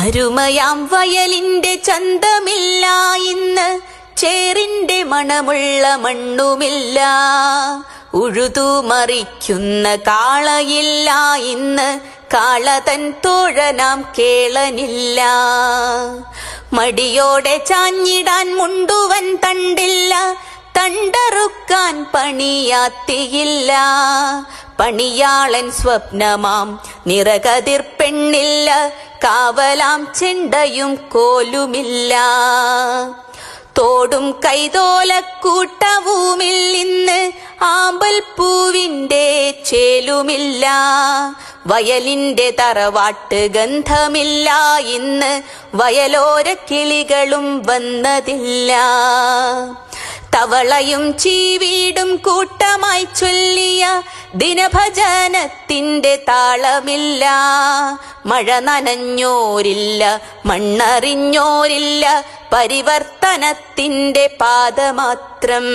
അരുമയാം വയലിന്റെ ചന്തമില്ല. ഇന്ന് ചേറിന്റെ മണമുള്ള മണ്ണുമില്ല. ഉഴുതു മറിക്കുന്ന കാളയില്ല. ഇന്ന് കാളതൻ തോഴനാം കേളനില്ല. മടിയോടെ ചാഞ്ഞിടാൻ മുണ്ടുവൻ തണ്ടില്ല. തണ്ടറുക്കാൻ പണിയാത്തിയില്ല. പണിയാളൻ സ്വപ്നമാം നിറകതിർ പെണ്ണില്ല. കാവലാം ചെണ്ടയും കോലുമില്ല. തോടും കൈതോലക്കൂട്ടവുമില്ലിന്ന് ആമ്പൽ പൂവിന്റെ ചേലുമില്ല. വയലിന്റെ തറവാട്ട് ഗന്ധമില്ല. ഇന്ന് വയലോര കിളികളും വന്നതില്ല. തവളയും ചീവീടും കൂട്ടമായി ചൊല്ലിയ ദിനഭജനത്തിന്റെ താളമില്ല. മഴ നനഞ്ഞോരില്ല മണ്ണറിഞ്ഞോരില്ല പരിവർത്തനത്തിന്റെ പാദമാത്രം.